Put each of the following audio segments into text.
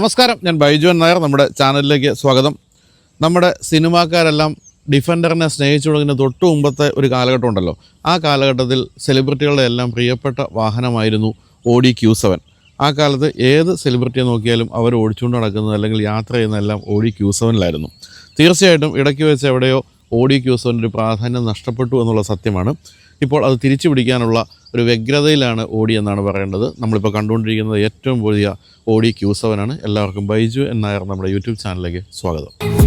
നമസ്കാരം. ഞാൻ ബൈജുവൻ നായർ നമ്മുടെ ചാനലിലേക്ക് സ്വാഗതം. നമ്മുടെ സിനിമാക്കാരെല്ലാം ഡിഫൻഡറിനെ സ്നേഹിച്ചു തുടങ്ങിയ തൊട്ട് മുമ്പത്തെ ഒരു കാലഘട്ടം ഉണ്ടല്ലോ. ആ കാലഘട്ടത്തിൽ സെലിബ്രിറ്റികളുടെ എല്ലാം പ്രിയപ്പെട്ട വാഹനമായിരുന്നു ഓഡി ക്യൂ സെവൻ. ആ കാലത്ത് ഏത് സെലിബ്രിറ്റിയെ നോക്കിയാലും അവർ ഓടിച്ചുകൊണ്ട് നടക്കുന്നത് അല്ലെങ്കിൽ യാത്ര ചെയ്യുന്നതെല്ലാം ഓഡി ക്യൂ സെവനിലായിരുന്നു. തീർച്ചയായിട്ടും ഇടയ്ക്ക് വെച്ച് എവിടെയോ ഓഡി ക്യൂ സെവന്റെ ഒരു പ്രാധാന്യം നഷ്ടപ്പെട്ടു എന്നുള്ള സത്യമാണ്. ഇപ്പോൾ അത് തിരിച്ചു പിടിക്കാനുള്ള ഒരു വ്യഗ്രതയിലാണ് ഓടി എന്നാണ് പറയേണ്ടത്. നമ്മളിപ്പോൾ കണ്ടുകൊണ്ടിരിക്കുന്നത് ഏറ്റവും വലിയ ഓടി ക്യൂ സെവനാണ് എല്ലാവർക്കും ബൈജു എന്നായർ നമ്മുടെ യൂട്യൂബ് ചാനലിലേക്ക് സ്വാഗതം.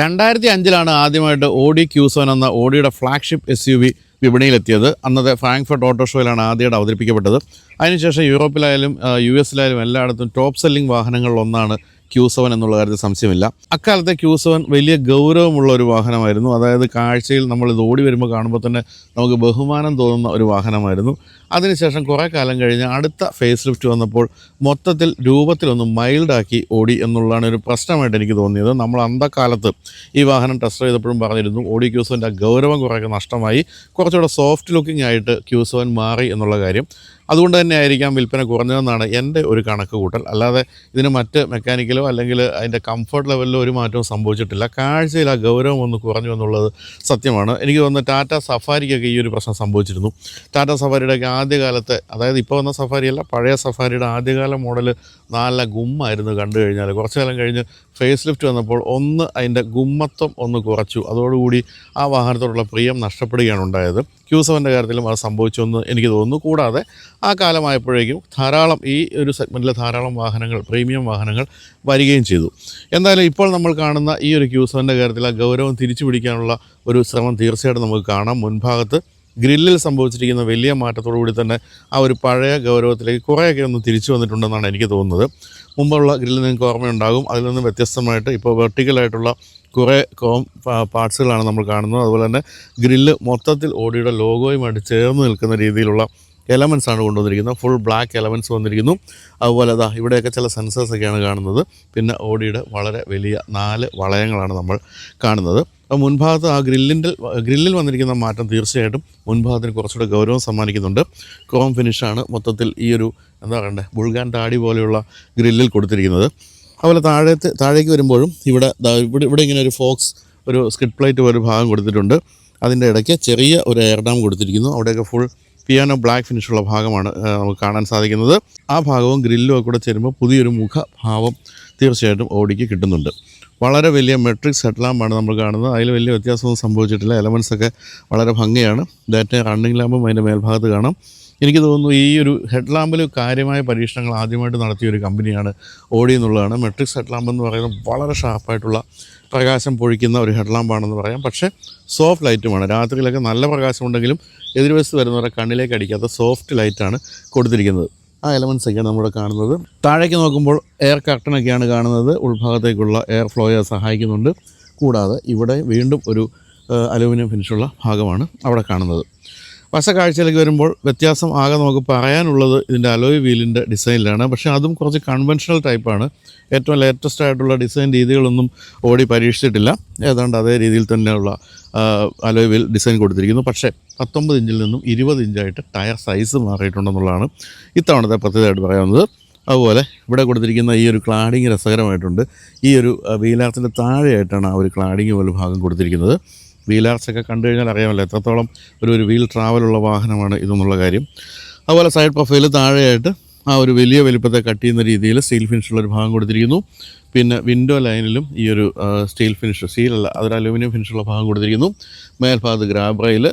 രണ്ടായിരത്തി അഞ്ചിലാണ് ആദ്യമായിട്ട് ഓഡി ക്യൂസോൻ എന്ന ഓഡിയുടെ ഫ്ലാഗ്ഷിപ്പ് എസ് യു വി വിപണിയിലെത്തിയത്. അന്നത്തെ ഫ്രാങ്ക്ഫർട്ട് ഓട്ടോ ഷോയിലാണ് ആദ്യമായിട്ട് അവതരിപ്പിക്കപ്പെട്ടത്. അതിനുശേഷം യൂറോപ്പിലായാലും യു എസിലായാലും എല്ലായിടത്തും ടോപ്പ് സെല്ലിംഗ് വാഹനങ്ങളിലൊന്നാണ് ക്യൂസവൻ ക്യൂ എന്നുള്ള കാര്യത്തിൽ സംശയമില്ല. അക്കാലത്തെ ക്യൂസവൻ വലിയ ഗൗരവമുള്ള ഒരു വാഹനമായിരുന്നു. അതായത് കാഴ്ചയിൽ നമ്മൾ ഇത് ഓടി വരുമ്പോൾ കാണുമ്പോൾ തന്നെ നമുക്ക് ബഹുമാനം തോന്നുന്ന ഒരു വാഹനമായിരുന്നു. അതിനുശേഷം കുറേ കാലം കഴിഞ്ഞ് അടുത്ത ഫേസ് ലിഫ്റ്റ് വന്നപ്പോൾ മൊത്തത്തിൽ രൂപത്തിലൊന്ന് മൈൽഡാക്കി ഓടി എന്നുള്ളതാണ് ഒരു പ്രശ്നമായിട്ട് എനിക്ക് തോന്നിയത്. നമ്മൾ അന്തക്കാലത്ത് ഈ വാഹനം ടെസ്റ്റ് ചെയ്തപ്പോഴും പറഞ്ഞിരുന്നു ഓടി ക്യൂസോന്റെ ആ ഗൗരവം കുറേയൊക്കെ നഷ്ടമായി കുറച്ചുകൂടെ സോഫ്റ്റ് ലുക്കിംഗ് ആയിട്ട് ക്യൂസോൻ മാറി എന്നുള്ള കാര്യം. അതുകൊണ്ട് തന്നെ ആയിരിക്കാം വിൽപ്പന കുറഞ്ഞതെന്നാണ് എന്റെ ഒരു കണക്ക് കൂട്ടൽ അല്ലാതെ ഇതിന് മറ്റ് മെക്കാനിക്കലോ അല്ലെങ്കിൽ അതിന്റെ കംഫർട്ട് ലെവലിലോ ഒരു മാറ്റവും സംഭവിച്ചിട്ടില്ല. കാഴ്ചയിൽ ആ ഗൗരവം ഒന്ന് കുറഞ്ഞു എന്നുള്ളത് സത്യമാണ്. എനിക്ക് തോന്നുന്നു ടാറ്റ സഫാരിക്കൊക്കെ ഈ ഒരു പ്രശ്നം സംഭവിച്ചിരുന്നു. ടാറ്റ സഫാരിയുടെയൊക്കെ ആദ്യകാലത്തെ അതായത് ഇപ്പോൾ വന്ന സഫാരിയല്ല പഴയ സഫാരിയുടെ ആദ്യകാല മോഡൽ നല്ല ഗുമ്മായിരുന്നു കണ്ടു കഴിഞ്ഞാൽ കുറച്ച് കാലം കഴിഞ്ഞ് ഫേസ് ലിഫ്റ്റ് വന്നപ്പോൾ ഒന്ന് അതിന്റെ ഗുമ്മത്വം ഒന്ന് കുറച്ചു. അതോടുകൂടി ആ വാഹനത്തോടുള്ള പ്രിയം നഷ്ടപ്പെടുകയാണ് ഉണ്ടായത്. ക്യൂ സെവന്റെ കാര്യത്തിലും അത് സംഭവിച്ചു എന്ന് എനിക്ക് തോന്നുന്നു. കൂടാതെ ആ കാലമായപ്പോഴേക്കും ധാരാളം ഈ ഒരു സെഗ്മെന്റിലെ ധാരാളം വാഹനങ്ങൾ പ്രീമിയം വാഹനങ്ങൾ വരികയും ചെയ്തു. എന്തായാലും ഇപ്പോൾ നമ്മൾ കാണുന്ന ഈ ഒരു ക്യൂ സെവന്റെ കാര്യത്തിൽ ആ ഗൗരവം തിരിച്ചു പിടിക്കാനുള്ള ഒരു ശ്രമം തീർച്ചയായിട്ടും നമുക്ക് കാണാം. മുൻഭാഗത്ത് ഗ്രില്ലിൽ സംഭവിച്ചിരിക്കുന്ന വലിയ മാറ്റത്തോടു കൂടി തന്നെ ആ ഒരു പഴയ ഗൗരവത്തിലേക്ക് കുറേയൊക്കെ ഒന്ന് തിരിച്ചു വന്നിട്ടുണ്ടെന്നാണ് എനിക്ക് തോന്നുന്നത്. മുമ്പുള്ള ഗ്രില്ലിൽ നിങ്ങൾക്ക് ഓർമ്മയുണ്ടാകും. അതിൽ നിന്ന് വ്യത്യസ്തമായിട്ട് ഇപ്പോൾ വെർട്ടിക്കലായിട്ടുള്ള കുറേ കോം പാർട്സുകളാണ് നമ്മൾ കാണുന്നത്. അതുപോലെ തന്നെ ഗ്രില്ല് മൊത്തത്തിൽ ഓടിയുടെ ലോഗോയുമായിട്ട് ചേർന്ന് നിൽക്കുന്ന രീതിയിലുള്ള എലമെൻസ് ആണ് കൊണ്ടുവന്നിരിക്കുന്നത്. ഫുൾ ബ്ലാക്ക് എലമെൻസ് വന്നിരിക്കുന്നു. അതുപോലെ അതാ ഇവിടെയൊക്കെ ചില സെൻസേഴ്സ് ഒക്കെയാണ് കാണുന്നത്. പിന്നെ ഓടിയുടെ വളരെ വലിയ നാല് വളയങ്ങളാണ് നമ്മൾ കാണുന്നത്. അപ്പോൾ മുൻഭാഗത്ത് ആ ഗ്രില്ലിന്റെ ഗ്രില്ലിൽ വന്നിരിക്കുന്ന മാറ്റം തീർച്ചയായിട്ടും മുൻഭാഗത്തിന് കുറച്ചുകൂടെ ഗൗരവം സമ്മാനിക്കുന്നുണ്ട്. ക്രോം ഫിനിഷാണ് മൊത്തത്തിൽ ഈ ഒരു എന്താ പറയണ്ടേ ബുൾഗാൻ താടി പോലെയുള്ള ഗ്രില്ലിൽ കൊടുത്തിരിക്കുന്നത്. അതുപോലെ താഴത്ത് താഴേക്ക് വരുമ്പോഴും ഇവിടെ ഇവിടെ ഇവിടെ ഇങ്ങനെ ഒരു ഫോക്സ് ഒരു സ്കിഡ് പ്ലേറ്റ് പോലെ ഒരു ഭാഗം കൊടുത്തിട്ടുണ്ട്. അതിന്റെ ഇടയ്ക്ക് ചെറിയ ഒരു എയർ ഡാം കൊടുത്തിരിക്കുന്നു. അവിടെയൊക്കെ ഫുൾ പിയാനോ ബ്ലാക്ക് ഫിനിഷുള്ള ഭാഗമാണ് നമുക്ക് കാണാൻ സാധിക്കുന്നത്. ആ ഭാഗവും ഗ്രില്ലും ഒക്കെ കൂടെ ചേരുമ്പോൾ പുതിയൊരു മുഖഭാവം തീർച്ചയായിട്ടും ഓടിക്ക് കിട്ടുന്നുണ്ട്. വളരെ വലിയ മെട്രിക്സ് ഹെഡ്ലാമ്പാണ് നമ്മൾ കാണുന്നത്. അതിൽ വലിയ വ്യത്യാസമൊന്നും സംഭവിച്ചിട്ടില്ല. എലമെൻസ് ഒക്കെ വളരെ ഭംഗിയാണ്. ഡാറ്റ റണ്ണിങ് ലാമ്പും അതിന്റെ മേൽഭാഗത്ത് കാണാം. എനിക്ക് തോന്നുന്നു ഈ ഒരു ഹെഡ്ലാമ്പിൽ കാര്യമായ പരീക്ഷണങ്ങൾ ആദ്യമായിട്ട് നടത്തിയ ഒരു കമ്പനിയാണ് ഓടി എന്നുള്ളതാണ്. മെട്രിക്സ് ഹെഡ്ലാമ്പ് എന്ന് പറയുന്നത് വളരെ ഷാർപ്പായിട്ടുള്ള പ്രകാശം പൊഴിക്കുന്ന ഒരു ഹെഡ്ലാമ്പാണെന്ന് പറയാം. പക്ഷേ സോഫ്റ്റ് ലൈറ്റുമാണ്. രാത്രിയിലൊക്കെ നല്ല പ്രകാശമുണ്ടെങ്കിലും എതിർവശത്ത് വരുന്നവരുടെ കണ്ണിലേക്ക് അടിക്കാത്ത സോഫ്റ്റ് ലൈറ്റാണ് കൊടുത്തിരിക്കുന്നത്. ആ എലമെൻസൊക്കെയാണ് നമ്മളിവിടെ കാണുന്നത്. താഴേക്ക് നോക്കുമ്പോൾ എയർ കർട്ടനൊക്കെയാണ് കാണുന്നത്. ഉൾഭാഗത്തേക്കുള്ള എയർ ഫ്ലോയെ സഹായിക്കുന്നുണ്ട്. കൂടാതെ ഇവിടെ വീണ്ടും ഒരു അലൂമിനിയം ഫിനിഷുള്ള ഭാഗമാണ് അവിടെ കാണുന്നത്. വശക്കാഴ്ചയിലേക്ക് വരുമ്പോൾ വ്യത്യാസം ആകെ നമുക്ക് പറയാനുള്ളത് ഇതിന്റെ അലോയ് വീലിന്റെ ഡിസൈനിലാണ് പക്ഷേ അതും കുറച്ച് കൺവെൻഷണൽ ടൈപ്പാണ് ഏറ്റവും ലേറ്റസ്റ്റ് ആയിട്ടുള്ള ഡിസൈൻ രീതികളൊന്നും ഓടി പരീക്ഷിച്ചിട്ടില്ല. ഏതാണ്ട് അതേ രീതിയിൽ തന്നെയുള്ള അലോയ് വീൽ ഡിസൈൻ കൊടുത്തിരിക്കുന്നു. പക്ഷേ പത്തൊമ്പത് ഇഞ്ചിൽ നിന്നും ഇരുപത് ഇഞ്ചായിട്ട് ടയർ സൈസ് മാറിയിട്ടുണ്ടെന്നുള്ളതാണ് ഇത്തവണത്തെ പ്രത്യേകമായിട്ട് പറയാവുന്നത് അതുപോലെ ഇവിടെ കൊടുത്തിരിക്കുന്ന ഈ ഒരു ക്ലാഡിങ് രസകരമായിട്ടുണ്ട്. ഈ ഒരു വീലാർത്തിന്റെ താഴെയായിട്ടാണ് ആ ഒരു ക്ലാഡിങ് പോലെ ഭാഗം കൊടുത്തിരിക്കുന്നത്. വീലാർച്ചൊക്കെ കണ്ടു കഴിഞ്ഞാൽ അറിയാമല്ലോ എത്രത്തോളം ഒരു ഒരു വീൽ ട്രാവലുള്ള വാഹനമാണ് ഇതെന്നുള്ള കാര്യം. അതുപോലെ സൈഡ് പ്രൊഫൈൽ താഴെയായിട്ട് ആ ഒരു വലിയ വലിപ്പത്തെ കട്ട് ചെയ്യുന്ന രീതിയിൽ സ്റ്റീൽ ഫിനിഷുള്ള ഒരു ഭാഗം കൊടുത്തിരിക്കുന്നു. പിന്നെ വിൻഡോ ലൈനിലും ഈ ഒരു സ്റ്റീൽ ഫിനിഷ് സ്റ്റീലല്ല അതൊരു അലൂമിനിയം ഫിനിഷുള്ള ഭാഗം കൊടുത്തിരിക്കുന്നു. മേൽഭാഗത്ത് ഗ്രാബ്രയിൽ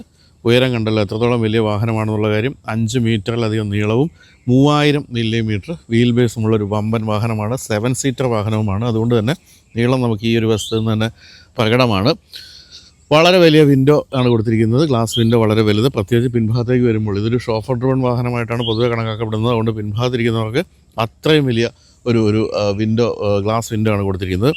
ഉയരം കണ്ടല്ലോ എത്രത്തോളം വലിയ വാഹനമാണെന്നുള്ള കാര്യം. അഞ്ച് മീറ്ററിലധികം നീളവും മൂവായിരം മില്ലിമീറ്റർ വീൽ ബേസുമുള്ള ഒരു വമ്പൻ വാഹനമാണ്. സെവൻ സീറ്റർ വാഹനവുമാണ്. അതുകൊണ്ട് തന്നെ നീളം നമുക്ക് ഈ ഒരു വശത്ത് നിന്ന് തന്നെ പ്രകടമാണ്. വളരെ വലിയ വിൻഡോ ആണ് കൊടുത്തിരിക്കുന്നത്. ഗ്ലാസ് വിൻഡോ വളരെ വലുത്. പ്രത്യേകിച്ച് പിൻഭാഗത്തേക്ക് വരുമ്പോൾ ഇതൊരു ഷോഫർ ഡ്രോൺ വാഹനമായിട്ടാണ് പൊതുവെ കണക്കാക്കപ്പെടുന്നത്. അതുകൊണ്ട് പിൻഭാഗത്തിരിക്കുന്നവർക്ക് അത്രയും വലിയ ഒരു ഒരു വിൻഡോ ഗ്ലാസ് വിൻഡോ ആണ് കൊടുത്തിരിക്കുന്നത്.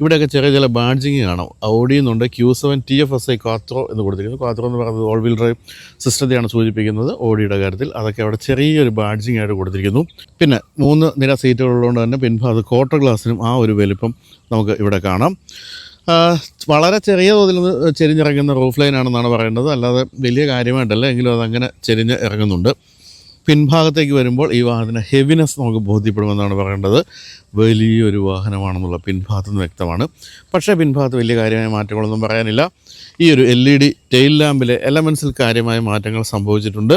ഇവിടെയൊക്കെ ചെറിയ ചില ബാഡ്ജിങ് കാണാം. ഓടിയുന്നുണ്ട് Q seven T F S I quattro എന്ന് കൊടുത്തിരിക്കുന്നു. ക്വാത്രോ എന്ന് പറയുന്നത് ഓൾ വീൽ ഡ്രൈവ് സിസ്റ്റത്തെയാണ് സൂചിപ്പിക്കുന്നത് ഓഡിയുടെ കാര്യത്തിൽ. അതൊക്കെ അവിടെ ചെറിയൊരു ബാഡ്ജിങ് ആയിട്ട് കൊടുത്തിരിക്കുന്നു. പിന്നെ മൂന്ന് നിര സീറ്റുകളുള്ളതുകൊണ്ട് തന്നെ പിൻഭാഗത്ത് ക്വാർട്ടർ ഗ്ലാസ്സിനും ആ ഒരു വലിപ്പം നമുക്ക് ഇവിടെ കാണാം. വളരെ ചെറിയ തോതിൽ ചെരിഞ്ഞിറങ്ങുന്ന റൂഫ് ലൈൻ ആണെന്നാണ് പറയേണ്ടത് അല്ലാതെ വലിയ കാര്യമായിട്ടല്ല എങ്കിലും അതങ്ങനെ ചെരിഞ്ഞ് ഇറങ്ങുന്നുണ്ട്. പിൻഭാഗത്തേക്ക് വരുമ്പോൾ ഈ വാഹനത്തിന് ഹെവിനെസ് നമുക്ക് ബോധ്യപ്പെടുമെന്നാണ് പറയേണ്ടത്. വലിയൊരു വാഹനമാണെന്നുള്ള പിൻഭാഗത്ത് നിന്ന് വ്യക്തമാണ്. പക്ഷേ പിൻഭാഗത്ത് വലിയ കാര്യമായ മാറ്റങ്ങളൊന്നും പറയാനില്ല. ഈ ഒരു എൽ ഇ ഡി ടെയിൽ ലാമ്പിലെ എലമെൻസിൽ കാര്യമായ മാറ്റങ്ങൾ സംഭവിച്ചിട്ടുണ്ട്.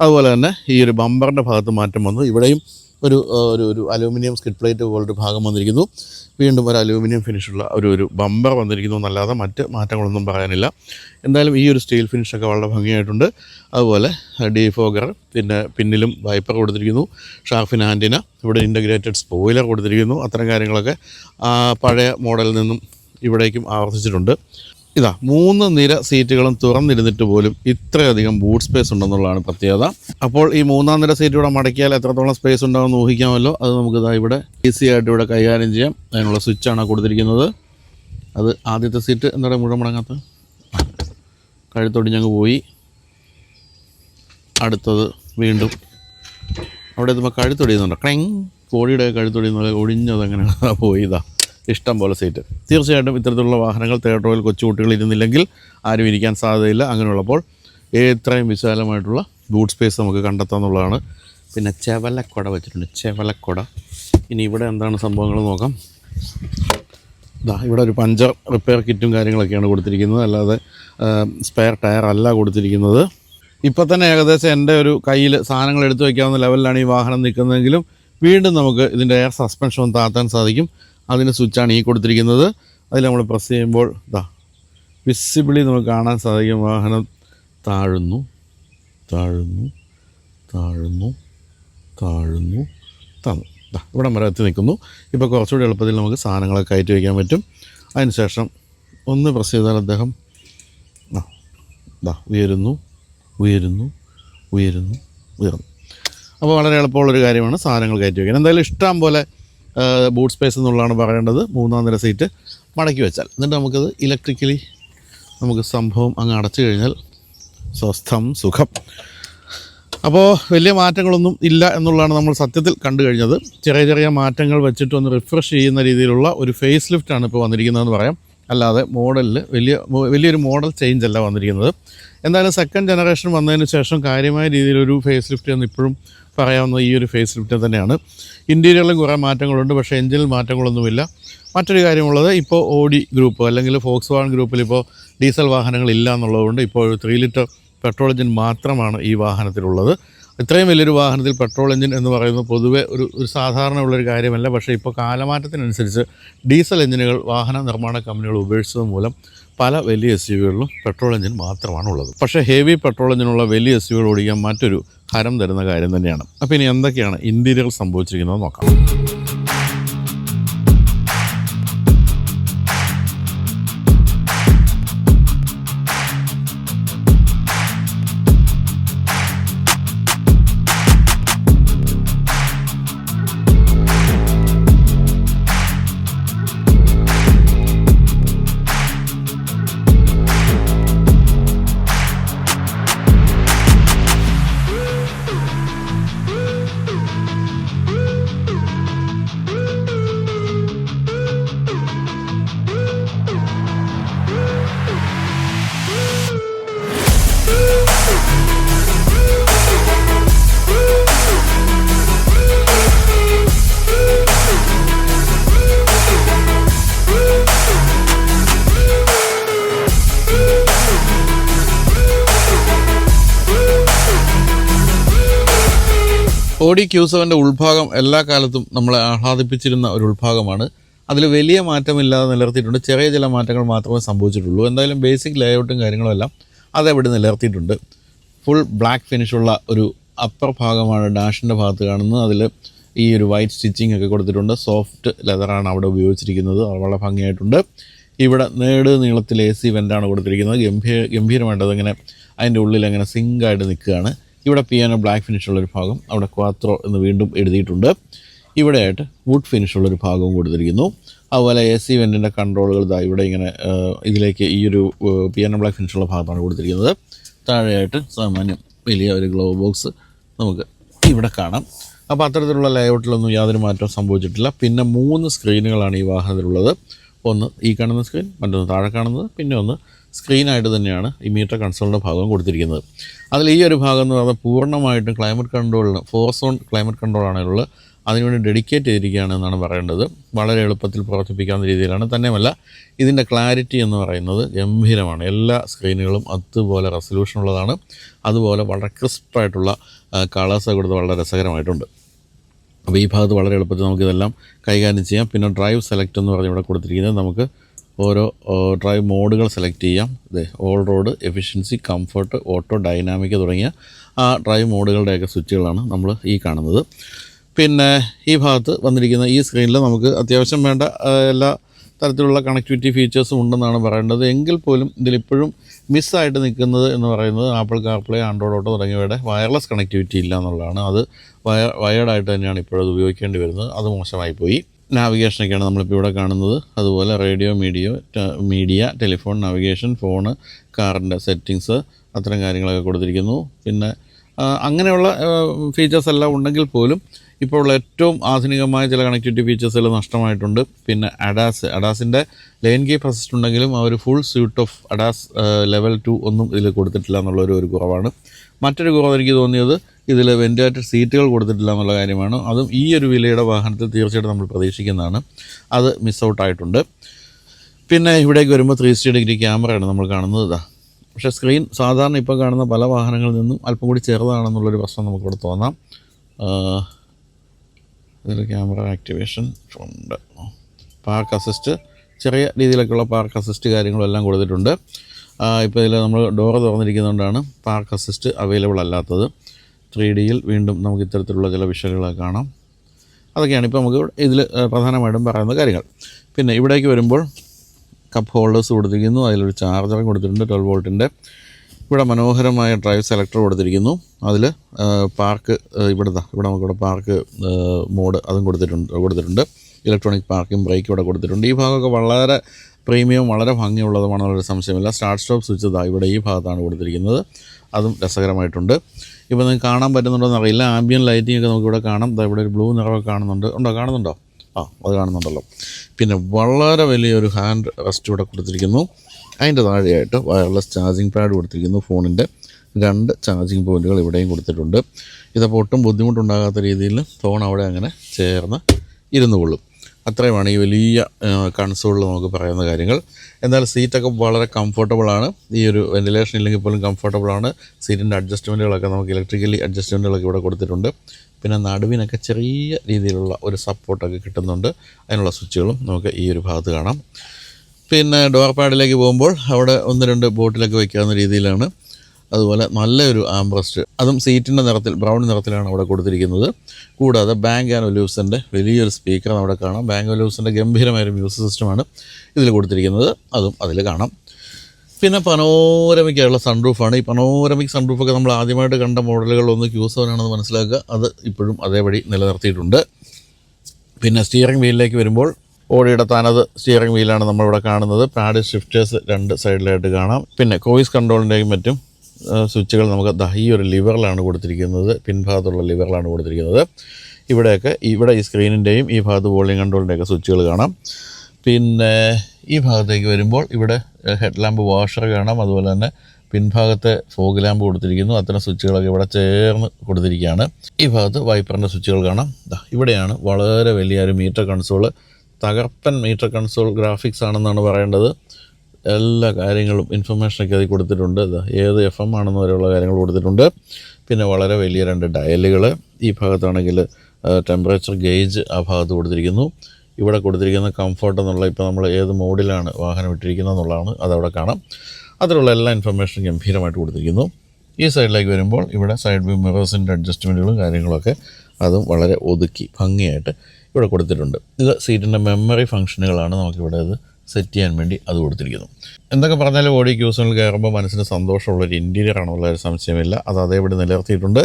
അതുപോലെ തന്നെ ഈ ഒരു ബമ്പറിന്റെ ഭാഗത്ത് മാറ്റം വന്നു. ഇവിടെയും ഒരു ഒരു ഒരു അലൂമിനിയം സ്കിഡ് പ്ലേറ്റ് പോലൊരു ഭാഗം വന്നിരിക്കുന്നു. വീണ്ടും ഒരു അലൂമിനിയം ഫിനിഷുള്ള ഒരു ഒരു ബമ്പർ വന്നിരിക്കുന്നു. എന്നല്ലാതെ മറ്റ് മാറ്റങ്ങളൊന്നും പറയാനില്ല. എന്തായാലും ഈ ഒരു സ്റ്റീൽ ഫിനിഷൊക്കെ വളരെ ഭംഗിയായിട്ടുണ്ട്. അതുപോലെ ഡീഫോഗർ പിന്നെ പിന്നിലും വൈപ്പർ കൊടുത്തിരിക്കുന്നു. ഷാർഫിൻ ആന്റിന ഇവിടെ ഇന്റഗ്രേറ്റഡ് സ്പോയിലർ കൊടുത്തിരിക്കുന്നു. അത്തരം കാര്യങ്ങളൊക്കെ പഴയ മോഡലിൽ നിന്നും ഇവിടേക്കും ആവർത്തിച്ചിട്ടുണ്ട്. ഇതാ മൂന്ന് നിര സീറ്റുകളും തുറന്നിരുന്നിട്ട് പോലും ഇത്രയധികം ബൂട്ട് സ്പേസ് ഉണ്ടെന്നുള്ളതാണ് പ്രത്യേകത. അപ്പോൾ ഈ മൂന്നാം നിര സീറ്റ് ഇവിടെ മടക്കിയാൽ എത്രത്തോളം സ്പേസ് ഉണ്ടാകുമെന്ന് ഊഹിക്കാമല്ലോ. അത് നമുക്ക് ഇതാ ഇവിടെ ഈസി ആയിട്ട് ഇവിടെ കൈകാര്യം ചെയ്യാം. അതിനുള്ള സ്വിച്ചാണ് കൊടുത്തിരിക്കുന്നത്. അത് ആദ്യത്തെ സീറ്റ് എന്താ മുഴുവൻ മടങ്ങാത്ത? കഴുത്തൊടിഞ്ഞങ്ങ് പോയി. അടുത്തത് വീണ്ടും. അവിടെ എത്തുമ്പോൾ കഴുത്തൊടിയുന്നുണ്ട്? ക്രൈങ് കോഴിയുടെ കഴുത്തൊടിയുന്നത് ഒഴിഞ്ഞത് ഒടിഞ്ഞത് അങ്ങനെ പോയി ഇതാ. ഇഷ്ടം പോലെ സീറ്റ്. തീർച്ചയായിട്ടും ഇത്തരത്തിലുള്ള വാഹനങ്ങൾ തേർഡ് റോയിൽ കൊച്ചുകുട്ടികൾ ഇരുന്നില്ലെങ്കിൽ ആരും ഇരിക്കാൻ സാധ്യതയില്ല. അങ്ങനെയുള്ളപ്പോൾ ഇത്രയും വിശാലമായിട്ടുള്ള ബൂട്ട് സ്പേസ് നമുക്ക് കണ്ടെത്താമെന്നുള്ളതാണ് പിന്നെ ചെവലക്കൊട വെച്ചിട്ടുണ്ട്. ചെവലക്കൊട. ഇനി ഇവിടെ എന്താണ് സംഭവങ്ങൾ നോക്കാം. ഇതാ ഇവിടെ ഒരു പഞ്ചർ റിപ്പയർ കിറ്റും കാര്യങ്ങളൊക്കെയാണ് കൊടുത്തിരിക്കുന്നത്. അല്ലാതെ സ്പെയർ ടയർ അല്ല കൊടുത്തിരിക്കുന്നത്. ഇപ്പോൾ തന്നെ ഏകദേശം എന്റെ ഒരു കയ്യിൽ സാധനങ്ങൾ എടുത്തു വയ്ക്കാവുന്ന ലെവലിലാണ് ഈ വാഹനം നിൽക്കുന്നതെങ്കിലും വീണ്ടും നമുക്ക് ഇതിന്റെ എയർ സസ്പെൻഷൻ താത്താൻ സാധിക്കും. അതിന് സ്വിച്ചാണ് ഈ കൊടുത്തിരിക്കുന്നത്. അതിൽ നമ്മൾ പ്രസ് ചെയ്യുമ്പോൾ ഇതാ വിസിബിളി നമുക്ക് കാണാൻ സാധിക്കും. വാഹനം താഴുന്നു താഴുന്നു താഴുന്നു താഴുന്നു തന്നു ഇവിടെ വരെ എത്തി നിൽക്കുന്നു. ഇപ്പോൾ കുറച്ചുകൂടി എളുപ്പത്തിൽ നമുക്ക് സാധനങ്ങളൊക്കെ കയറ്റി വയ്ക്കാൻ പറ്റും. അതിനുശേഷം ഒന്ന് പ്രസ് ചെയ്താൽ അദ്ദേഹം ആ ദാ ഉയരുന്നു ഉയരുന്നു ഉയരുന്നു ഉയർന്നു. അപ്പോൾ വളരെ എളുപ്പമുള്ളൊരു കാര്യമാണ് സാധനങ്ങൾ കയറ്റി വയ്ക്കാൻ. എന്തായാലും ഇഷ്ടം പോലെ ബൂട്ട് സ്പേസ് എന്നുള്ളതാണ് പറയേണ്ടത്. മൂന്നാം നിര സീറ്റ് മടക്കി വെച്ചാൽ. എന്നിട്ട് നമുക്കത് ഇലക്ട്രിക്കലി നമുക്ക് സംഭവം അങ്ങ് അടച്ചു കഴിഞ്ഞാൽ സ്വസ്ഥം സുഖം. അപ്പോൾ വലിയ മാറ്റങ്ങളൊന്നും ഇല്ല എന്നുള്ളതാണ് നമ്മൾ സത്യത്തിൽ കണ്ടു കഴിഞ്ഞത്. ചെറിയ ചെറിയ മാറ്റങ്ങൾ വെച്ചിട്ട് ഒന്ന് റിഫ്രഷ് ചെയ്യുന്ന രീതിയിലുള്ള ഒരു ഫേസ് ലിഫ്റ്റാണ് ഇപ്പോൾ വന്നിരിക്കുന്നതെന്ന് പറയാം. അല്ലാതെ മോഡലിൽ വലിയ വലിയൊരു മോഡൽ ചേഞ്ച് അല്ല വന്നിരിക്കുന്നത്. എന്തായാലും സെക്കൻഡ് ജനറേഷൻ വന്നതിന് ശേഷം കാര്യമായ രീതിയിലൊരു ഫേസ് ലിഫ്റ്റ് ഒന്നും ഇപ്പോഴും പറയാവുന്ന ഈ ഒരു ഫേസ് ലിഫ്റ്റ് തന്നെയാണ്. ഇന്റീരിയറിലും കുറേ മാറ്റങ്ങളുണ്ട് പക്ഷേ എഞ്ചിനിൽ മാറ്റങ്ങളൊന്നുമില്ല. മറ്റൊരു കാര്യമുള്ളത് ഇപ്പോൾ ഓഡി ഗ്രൂപ്പ് അല്ലെങ്കിൽ ഫോക്സ് വാൺ ഗ്രൂപ്പിൽ ഇപ്പോൾ ഡീസൽ വാഹനങ്ങൾ ഇല്ല എന്നുള്ളതുകൊണ്ട് ഇപ്പോൾ ഒരു ത്രീ ലിറ്റർ പെട്രോൾ എഞ്ചിൻ മാത്രമാണ് ഈ വാഹനത്തിലുള്ളത്. ഇത്രയും വലിയൊരു വാഹനത്തിൽ പെട്രോൾ എഞ്ചിൻ എന്ന് പറയുന്നത് പൊതുവെ ഒരു ഒരു സാധാരണ ഉള്ളൊരു കാര്യമല്ല. പക്ഷേ ഇപ്പോൾ കാലമാറ്റത്തിനനുസരിച്ച് ഡീസൽ എഞ്ചിനുകൾ വാഹന നിർമ്മാണ കമ്പനികൾ ഉപേക്ഷിച്ചത് മൂലം പല വലിയ എസ് യു പെട്രോൾ എഞ്ചിൻ മാത്രമാണ് ഉള്ളത് പക്ഷേ ഹെവി പെട്രോൾ എഞ്ചിനുള്ള വലിയ എസ് യു വികൾ ഓടിക്കാൻ മറ്റൊരു ഹരം തരുന്ന കാര്യം തന്നെയാണ്. അപ്പോൾ ഇനി എന്തൊക്കെയാണ് ഇന്ത്യയിലുകൾ സംഭവിച്ചിരിക്കുന്നത് നോക്കാം. ഓഡി ക്യൂ സെവന്റെ ഉൾഭാഗം എല്ലാ കാലത്തും നമ്മളെ ആഹ്ലാദിപ്പിച്ചിരുന്ന ഒരു ഉൾഭാഗമാണ്. അതിൽ വലിയ മാറ്റമില്ലാതെ നിലനിർത്തിയിട്ടുണ്ട്. ചെറിയ ചില മാറ്റങ്ങൾ മാത്രമേ സംഭവിച്ചിട്ടുള്ളൂ. എന്തായാലും ബേസിക് ലേഔട്ടും കാര്യങ്ങളും എല്ലാം അതവിടെ നിലനിർത്തിയിട്ടുണ്ട്. ഫുൾ ബ്ലാക്ക് ഫിനിഷുള്ള ഒരു അപ്പർ ഭാഗമാണ് ഡാഷിന്റെ ഭാഗത്ത് കാണുന്നത്. അതിൽ ഈ ഒരു വൈറ്റ് സ്റ്റിച്ചിങ് ഒക്കെ കൊടുത്തിട്ടുണ്ട്. സോഫ്റ്റ് ലെതറാണ് അവിടെ ഉപയോഗിച്ചിരിക്കുന്നത്. വളരെ ഭംഗിയായിട്ടുണ്ട്. ഇവിടെ നേട് നീളത്തിൽ എ സി വെന്റാണ് കൊടുത്തിരിക്കുന്നത്. ഗംഭീര ഗംഭീരമായിട്ട് അതിങ്ങനെ അതിന്റെ ഉള്ളിൽ അങ്ങനെ സിങ്കായിട്ട് നിൽക്കുകയാണ്. ഇവിടെ പിയാനോ ബ്ലാക്ക് ഫിനിഷുള്ളൊരു ഭാഗം അവിടെ ക്വാത്രോ എന്ന് വീണ്ടും എഴുതിയിട്ടുണ്ട്. ഇവിടെയായിട്ട് വുഡ് ഫിനിഷുള്ളൊരു ഭാഗവും കൊടുത്തിരിക്കുന്നു. അതുപോലെ എ സി വെന്റിന്റെ കൺട്രോളുകൾ ഇതാ ഇവിടെ ഇങ്ങനെ ഇതിലേക്ക് ഈ ഒരു പിയാനോ ബ്ലാക്ക് ഫിനിഷുള്ള ഭാഗത്താണ് കൊടുത്തിരിക്കുന്നത്. താഴെയായിട്ട് സാമാന്യം വലിയ ഒരു ഗ്ലോ ബോക്സ് നമുക്ക് ഇവിടെ കാണാം. അപ്പോൾ അത്തരത്തിലുള്ള ലേഔട്ടിലൊന്നും യാതൊരു മാറ്റവും സംഭവിച്ചിട്ടില്ല. പിന്നെ മൂന്ന് സ്ക്രീനുകളാണ് ഈ വാഹനത്തിലുള്ളത്. ഒന്ന് ഈ കാണുന്ന സ്ക്രീൻ മറ്റൊന്ന് താഴെ കാണുന്നത്. പിന്നെ ഒന്ന് സ്ക്രീനായിട്ട് തന്നെയാണ് ഈ മീറ്റർ കൺസോളിന്റെ ഭാഗം കൊടുത്തിരിക്കുന്നത്. അതിൽ ഈ ഒരു ഭാഗം എന്ന് പറഞ്ഞാൽ പൂർണമായിട്ടും ക്ലൈമറ്റ് കൺട്രോളിന് ഫോർ സോൺ ക്ലൈമറ്റ് കൺട്രോൾ ഉള്ളത് അതിനുവേണ്ടി ഡെഡിക്കേറ്റ് ചെയ്തിരിക്കുകയാണ് എന്നാണ് പറയേണ്ടത്. വളരെ എളുപ്പത്തിൽ പ്രവർത്തിപ്പിക്കാവുന്ന രീതിയിലാണ്. തന്നെയുമല്ല ഇതിന്റെ ക്ലാരിറ്റി എന്ന് പറയുന്നത് ഗംഭീരമാണ്. എല്ലാ സ്ക്രീനുകളും അതുപോലെ റെസൊല്യൂഷൻ ഉള്ളതാണ്. അതുപോലെ വളരെ ക്രിസ്പായിട്ടുള്ള കളേഴ്സ് കൊടുത്ത് വളരെ രസകരമായിട്ടുണ്ട്. അപ്പോൾ ഈ ഭാഗത്ത് വളരെ എളുപ്പത്തിൽ നമുക്കിതെല്ലാം കൈകാര്യം ചെയ്യാം. പിന്നെ ഡ്രൈവ് സെലക്ട് എന്ന് പറഞ്ഞ് ഇവിടെ കൊടുത്തിരിക്കുന്നത് നമുക്ക് ഓരോ ഡ്രൈവ് മോഡുകൾ സെലക്ട് ചെയ്യാം. ഇതേ all road efficiency comfort auto dynamic തുടങ്ങിയ ആ ഡ്രൈവ് മോഡുകളുടെയൊക്കെ സ്വിച്ചുകളാണ് നമ്മൾ ഈ കാണുന്നത്. പിന്നെ ഈ ഭാഗത്ത് വന്നിരിക്കുന്ന ഈ സ്ക്രീനിൽ നമുക്ക് അത്യാവശ്യം വേണ്ട എല്ലാ തരത്തിലുള്ള കണക്ടിവിറ്റി ഫീച്ചേഴ്സും ഉണ്ടെന്നാണ് പറയേണ്ടത്. എങ്കിൽ പോലും ഇതിലിപ്പോഴും മിസ്സായിട്ട് നിൽക്കുന്നത് എന്ന് പറയുന്നത് ആപ്പിൾ കാർപ്ലേ ആൻഡ്രോയിഡ് ഓട്ടോ തുടങ്ങിയവയുടെ വയർലെസ് കണക്ടിവിറ്റി ഇല്ല എന്നുള്ളതാണ്. അത് വയർ വയേർഡായിട്ട് തന്നെയാണ് ഇപ്പോഴത് ഉപയോഗിക്കേണ്ടി വരുന്നത്. അത് മോശമായി പോയി. നാവിഗേഷനൊക്കെയാണ് നമ്മളിപ്പോൾ ഇവിടെ കാണുന്നത്. അതുപോലെ radio media media telephone navigation phone കാറിന്റെ സെറ്റിങ്സ് അത്തരം കാര്യങ്ങളൊക്കെ കൊടുത്തിരിക്കുന്നു. പിന്നെ അങ്ങനെയുള്ള ഫീച്ചേഴ്സ് എല്ലാം ഉണ്ടെങ്കിൽ പോലും ഇപ്പോൾ ഉള്ള ഏറ്റവും ആധുനികമായ ചില കണക്ടിവിറ്റി ഫീച്ചേഴ്സിൽ നഷ്ടമായിട്ടുണ്ട്. പിന്നെ അഡാസ് അഡാസിന്റെ ലൈൻ കീപ്പ് അസിസ്റ്റ് ഉണ്ടെങ്കിലും ആ ഒരു full suite of ADAS level two ഒന്നും ഇതിൽ കൊടുത്തിട്ടില്ല എന്നുള്ളൊരു ഒരു കുറവാണ്. മറ്റൊരു കുറവ് എനിക്ക് തോന്നിയത് ഇതിൽ വെന്റിലേറ്റഡ് സീറ്റുകൾ കൊടുത്തിട്ടില്ല എന്നുള്ള കാര്യമാണ്. അതും ഈ ഒരു വിലയുടെ വാഹനത്തിൽ തീർച്ചയായിട്ടും നമ്മൾ പ്രതീക്ഷിക്കുന്നതാണ്. അത് മിസ് ഔട്ടായിട്ടുണ്ട് പിന്നെ ഇവിടേക്ക് വരുമ്പോൾ ത്രീ സിക്സ്റ്റി ഡിഗ്രി ക്യാമറയാണ് നമ്മൾ കാണുന്നത് ഇതാ. പക്ഷേ സ്ക്രീൻ സാധാരണ ഇപ്പോൾ കാണുന്ന പല വാഹനങ്ങളിൽ നിന്നും അല്പം കൂടി ചെറുതാണെന്നുള്ളൊരു പ്രശ്നം നമുക്കിവിടെ തോന്നാം. ഇതിൽ ക്യാമറ ആക്ടിവേഷൻ ഉണ്ട്. പാർക്ക് അസിസ്റ്റ് ചെറിയ രീതിയിലൊക്കെയുള്ള പാർക്ക് അസിസ്റ്റ് കാര്യങ്ങളും എല്ലാം കൊടുത്തിട്ടുണ്ട് ഇപ്പോൾ ഇതിൽ നമ്മൾ ഡോർ തുറന്നിരിക്കുന്നതുകൊണ്ടാണ് പാർക്ക് അസിസ്റ്റ് അവൈലബിൾ അല്ലാത്തത്. ത്രീ ഡിയിൽ വീണ്ടും നമുക്ക് ഇത്തരത്തിലുള്ള ചില വിഷയങ്ങളൊക്കെ കാണാം. അതൊക്കെയാണ് ഇപ്പോൾ നമുക്ക് ഇതിൽ പ്രധാനമായിട്ടും പറയുന്ന കാര്യങ്ങൾ. പിന്നെ ഇവിടേക്ക് വരുമ്പോൾ കപ്പ് ഹോൾഡേഴ്സ് കൊടുത്തിരിക്കുന്നു. അതിലൊരു ചാർജർ കൊടുത്തിട്ടുണ്ട് ട്വൽവ് വോൾട്ടിന്റെ ഇവിടെ മനോഹരമായ ഡ്രൈവ് സെലക്ടർ കൊടുത്തിരിക്കുന്നു. അതിൽ പാർക്ക് ഇവിടെ ഇവിടെ നമുക്കിവിടെ പാർക്ക് മോഡ് അതും കൊടുത്തിട്ടുണ്ട് കൊടുത്തിട്ടുണ്ട്. ഇലക്ട്രോണിക് പാർക്കിംഗ് ബ്രേക്ക് ഇവിടെ കൊടുത്തിട്ടുണ്ട്. ഈ ഭാഗമൊക്കെ വളരെ പ്രീമിയം വളരെ ഭംഗിയുള്ളതുമാണെന്നുള്ളൊരു സംശയമില്ല. സ്റ്റാർട്ട് സ്റ്റോപ്പ് സ്വിച്ച് ഇതാ ഇവിടെ ഈ ഭാഗത്താണ് കൊടുത്തിരിക്കുന്നത്. അതും രസകരമായിട്ടുണ്ട്. ഇപ്പോൾ നിങ്ങൾക്ക് കാണാൻ പറ്റുന്നുണ്ടോ എന്നറിയില്ല ആംബിയൻ ലൈറ്റിംഗ് ഒക്കെ നമുക്കിവിടെ കാണാം. ഇവിടെ ഒരു ബ്ലൂ നിറമൊക്കെ കാണുന്നുണ്ട്. ഉണ്ടോ? കാണുന്നുണ്ടോ? ആ അത് കാണുന്നുണ്ടല്ലോ. പിന്നെ വളരെ വലിയൊരു ഹാൻഡ് റെസ്റ്റ് ഇവിടെ കൊടുത്തിരിക്കുന്നു. അതിന്റെ താഴെയായിട്ട് വയർലെസ് ചാർജിങ് പാഡ് കൊടുത്തിരിക്കുന്നു ഫോണിന്റെ. രണ്ട് ചാർജിങ് പോയിന്റുകൾ ഇവിടെയും കൊടുത്തിട്ടുണ്ട്. ഇതപ്പോൾ ഒട്ടും ബുദ്ധിമുട്ടുണ്ടാകാത്ത രീതിയിൽ ഫോൺ അവിടെ അങ്ങനെ ചേർന്ന് ഇരുന്നു കൊള്ളും അത്രയുമാണ് ഈ വലിയ കൺസോളിൽ നമുക്ക് പറയുന്ന കാര്യങ്ങൾ. എന്നാൽ സീറ്റൊക്കെ വളരെ കംഫർട്ടബിളാണ്. ഈ ഒരു വെന്റിലേഷൻ ഇല്ലെങ്കിൽ പോലും കംഫർട്ടബിളാണ്. സീറ്റിന്റെ അഡ്ജസ്റ്റ്മെന്റുകളൊക്കെ നമുക്ക് ഇലക്ട്രിക്കലി അഡ്ജസ്റ്റ്മെന്റുകളൊക്കെ ഇവിടെ കൊടുത്തിട്ടുണ്ട്. പിന്നെ നടുവിനൊക്കെ ചെറിയ രീതിയിലുള്ള ഒരു സപ്പോർട്ടൊക്കെ കിട്ടുന്നുണ്ട്. അതിനുള്ള സ്വിച്ചുകളും നമുക്ക് ഈ ഒരു ഭാഗത്ത് കാണാം. പിന്നെ ഡോർ പാഡിലേക്ക് പോകുമ്പോൾ അവിടെ ഒന്ന് രണ്ട് ബോട്ടിലൊക്കെ വയ്ക്കാവുന്ന രീതിയിലാണ്. അതുപോലെ നല്ലൊരു ആംബ്രസ്റ്റ്. അതും സീറ്റിന്റെ നിറത്തിൽ ബ്രൗൺ നിറത്തിലാണ് അവിടെ കൊടുത്തിരിക്കുന്നത്. കൂടാതെ ബാങ്ക് ആൻഡ് ഒലൂസിന്റെ വലിയൊരു സ്പീക്കർ അവിടെ കാണാം. ബാങ്ക് ഒലൂസിന്റെ ഗംഭീരമായൊരു മ്യൂസിക് സിസ്റ്റമാണ് ഇതിൽ കൊടുത്തിരിക്കുന്നത്. അതും അതിൽ കാണാം. പിന്നെ പനോരമിക്കായുള്ള സൺറൂഫാണ് ഈ പനോരമിക് സൺറൂഫൊക്കെ നമ്മൾ ആദ്യമായിട്ട് കണ്ട മോഡലുകളൊന്ന് ക്യൂസോനാണെന്ന് മനസ്സിലാക്കുക. അത് ഇപ്പോഴും അതേപടി നിലനിർത്തിയിട്ടുണ്ട്. പിന്നെ സ്റ്റിയറിംഗ് വീലിലേക്ക് വരുമ്പോൾ ഓടിയുടെ തനത് സ്റ്റിയറിംഗ് വീലാണ് നമ്മളിവിടെ കാണുന്നത്. പാഡ് ഷിഫ്റ്റേഴ്സ് രണ്ട് സൈഡിലായിട്ട് കാണാം. പിന്നെ കോയിസ് കൺട്രോളിന്റെയും മറ്റും സ്വിച്ചുകൾ നമുക്ക് ഈ ഒരു ലിവറിലാണ് കൊടുത്തിരിക്കുന്നത്. പിൻഭാഗത്തുള്ള ലിവറിലാണ് കൊടുത്തിരിക്കുന്നത്. ഇവിടെയൊക്കെ ഇവിടെ ഈ സ്ക്രീനിന്റെയും ഈ ഭാഗത്ത് വോളിയം കൺട്രോളിന്റെയൊക്കെ സ്വിച്ചുകൾ കാണാം. പിന്നെ ഈ ഭാഗത്തേക്ക് വരുമ്പോൾ ഇവിടെ ഹെഡ് ലാമ്പ് വാഷർ കാണാം. അതുപോലെ തന്നെ പിൻഭാഗത്തെ ഫോഗ് ലാമ്പ് കൊടുത്തിരിക്കുന്നു. അത്തരം സ്വിച്ചുകളൊക്കെ ഇവിടെ ചേർന്ന് കൊടുത്തിരിക്കുകയാണ്. ഈ ഭാഗത്ത് വൈപ്പറിന്റെ സ്വിച്ചുകൾ കാണാം. ഇവിടെയാണ് വളരെ വലിയ ഒരു മീറ്റർ കൺസോൾ. തകർപ്പൻ മീറ്റർ കൺസോൾ ഗ്രാഫിക്സ് ആണെന്നാണ് പറയേണ്ടത്. എല്ലാ കാര്യങ്ങളും ഇൻഫർമേഷനൊക്കെ അതിൽ കൊടുത്തിട്ടുണ്ട്. ഏത് എഫ് എം ആണെന്ന് വരെയുള്ള കാര്യങ്ങൾ കൊടുത്തിട്ടുണ്ട്. പിന്നെ വളരെ വലിയ രണ്ട് ഡയലുകൾ ഈ ഭാഗത്താണെങ്കിൽ ടെമ്പറേച്ചർ ഗേജ് ആ ഭാഗത്ത് കൊടുത്തിരിക്കുന്നു. ഇവിടെ കൊടുത്തിരിക്കുന്ന കംഫർട്ട് എന്നുള്ള ഇപ്പോൾ നമ്മൾ ഏത് മോഡിലാണ് വാഹനം ഇട്ടിരിക്കുന്നത് എന്നുള്ളതാണ് അതവിടെ കാണാം. അതിലുള്ള എല്ലാ ഇൻഫർമേഷനും ഗംഭീരമായിട്ട് കൊടുത്തിരിക്കുന്നു. ഈ സൈഡിലേക്ക് വരുമ്പോൾ ഇവിടെ സൈഡ് വ്യൂ മിറേഴ്സിന്റെ അഡ്ജസ്റ്റ്മെന്റുകളും കാര്യങ്ങളൊക്കെ അതും വളരെ ഒതുക്കി ഭംഗിയായിട്ട് ഇവിടെ കൊടുത്തിട്ടുണ്ട്. ഇത് സീറ്റിന്റെ മെമ്മറി ഫംഗ്ഷനുകളാണ് നമുക്കിവിടെ ഇത് സെറ്റ് ചെയ്യാൻ വേണ്ടി അത് കൊടുത്തിരിക്കുന്നു. എന്തൊക്കെ പറഞ്ഞാലും ബോഡി ക്യൂസണിൽ കയറുമ്പോൾ മനസ്സിന് സന്തോഷമുള്ളൊരു ഇന്റീരിയർ ആണെന്നുള്ള ഒരു സംശയമില്ല. അത് അതേപടി നിലനിർത്തിയിട്ടുണ്ട്.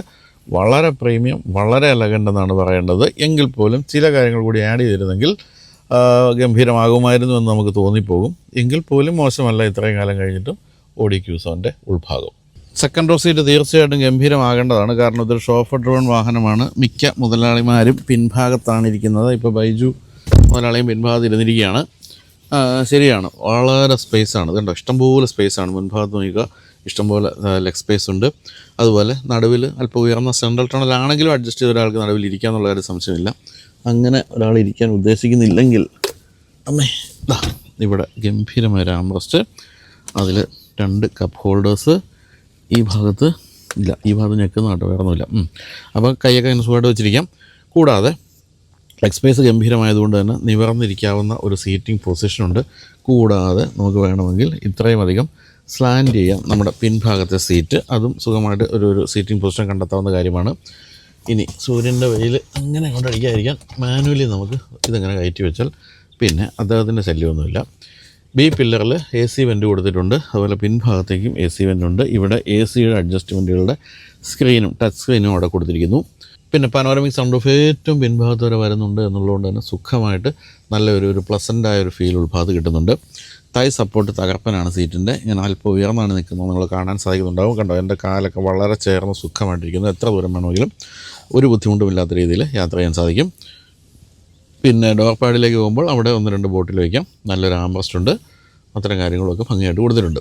വളരെ പ്രീമിയം വളരെ അലകണ്ടെന്നാണ് പറയേണ്ടത്. എങ്കിൽ പോലും ചില കാര്യങ്ങൾ കൂടി ആഡ് ചെയ്തിരുന്നെങ്കിൽ ഗംഭീരമാകുമായിരുന്നു എന്ന് നമുക്ക് തോന്നിപ്പോകും. എങ്കിൽ പോലും മോശമല്ല ഇത്രയും കാലം കഴിഞ്ഞിട്ടും ഓഡി ക്യൂസോന്റെ ഉൾഭാഗം. സെക്കൻഡ് റോ സീറ്റ് തീർച്ചയായിട്ടും ഗംഭീരമാകേണ്ടതാണ്. കാരണം ഇതൊരു ഷോഫർ ഡ്രോൺ വാഹനമാണ്. മിക്ക മുതലാളിമാരും പിൻഭാഗത്താണ് ഇരിക്കുന്നത് ഇപ്പോൾ ബൈജു മുതലാളിയും പിൻഭാഗത്ത് ഇരുന്നിരിക്കുകയാണ് ശരിയാണ്. വളരെ സ്പേസ് സ്പേസാണ് കണ്ടോ? ഇഷ്ടംപോലെ ആണ്. മുൻഭാഗത്ത് നോക്കുക ഇഷ്ടംപോലെ ലെഗ് സ്പേസ് ഉണ്ട്. അതുപോലെ നടുവിൽ അല്പം ഉയർന്ന സെൻട്രൽ ടണൽ ആണെങ്കിലും അഡ്ജസ്റ്റ് ചെയ്ത ഒരാൾക്ക് നടുവിൽ ഇരിക്കുക എന്നുള്ള കാര്യം സംശയമില്ല. അങ്ങനെ ഒരാൾ ഇരിക്കാൻ ഉദ്ദേശിക്കുന്നില്ലെങ്കിൽ അമ്മേ ദാ ഇവിടെ ഗംഭീരമായ ഒരു ആംബ്രസ്റ്റ് അതിൽ രണ്ട് കപ്പ് ഹോൾഡേഴ്സ് ഈ ഭാഗത്ത് ഇല്ല. ഈ ഭാഗത്ത് ഞെക്കുന്ന വേറൊന്നുമില്ല. വേറെ അപ്പോൾ കൈയൊക്കെ അതിന് സുഖമായിട്ട് വെച്ചിരിക്കാം. കൂടാതെ ലെഗ് സ്പേസ് ഗംഭീരമായതുകൊണ്ട് തന്നെ നിവർന്നിരിക്കാവുന്ന ഒരു സീറ്റിംഗ് പൊസിഷനുണ്ട് കൂടാതെ നമുക്ക് വേണമെങ്കിൽ ഇത്രയും അധികം സ്ലാൻഡ് ചെയ്യാം നമ്മുടെ പിൻഭാഗത്തെ സീറ്റ് അതും സുഖമായിട്ട് ഒരു ഒരു സീറ്റിംഗ് പൊസിഷൻ കണ്ടെത്താവുന്ന കാര്യമാണ്. ഇനി സൂര്യന്റെ വെയിൽ അങ്ങനെ അങ്ങോട്ട് അടിക്കാതിരിക്കാൻ മാനുവലി നമുക്ക് ഇതങ്ങനെ കയറ്റി വെച്ചാൽ പിന്നെ അദ്ദേഹത്തിന്റെ ശല്യമൊന്നുമില്ല ബി പില്ലറിൽ എ സി വെന്റ് കൊടുത്തിട്ടുണ്ട്. അതുപോലെ പിൻഭാഗത്തേക്കും എ സി വെന്റ് ഉണ്ട്. ഇവിടെ എ സിയുടെ അഡ്ജസ്റ്റ്മെന്റുകളുടെ സ്ക്രീനും ടച്ച് സ്ക്രീനും അവിടെ കൊടുത്തിരിക്കുന്നു. പിന്നെ പനോരമിക് സൗണ്ട് ഓഫ് ഏറ്റവും പിൻഭാഗത്ത് വരെ വരുന്നുണ്ട് എന്നുള്ളതുകൊണ്ട് തന്നെ സുഖമായിട്ട് നല്ലൊരു ഒരു പ്ലസന്റായ ഒരു ഫീൽ ഉൾഭാഗത്ത് കിട്ടുന്നുണ്ട്. തൈ സപ്പോർട്ട് തകർപ്പനാണ് സീറ്റിന്റെ ഞാൻ അല്പം ഉയർന്നാണ് നിൽക്കുന്നത്. നിങ്ങൾ കാണാൻ സാധിക്കുന്നുണ്ടാവും. കണ്ടോ എന്റെ കാലൊക്കെ വളരെ ചേർന്ന് സുഖമായിട്ടിരിക്കുന്നു. എത്ര ദൂരം വേണമെങ്കിലും ഒരു ബുദ്ധിമുട്ടുമില്ലാത്ത രീതിയിൽ യാത്ര ചെയ്യാൻ സാധിക്കും. പിന്നെ ഡോർ പാഡിലേക്ക് പോകുമ്പോൾ അവിടെ ഒന്ന് രണ്ട് ബോട്ടിൽ വയ്ക്കാം. നല്ലൊരു ആംബ്രസ്റ്റ് ഉണ്ട്. അത്തരം കാര്യങ്ങളൊക്കെ ഭംഗിയായിട്ട് കൊടുത്തിട്ടുണ്ട്.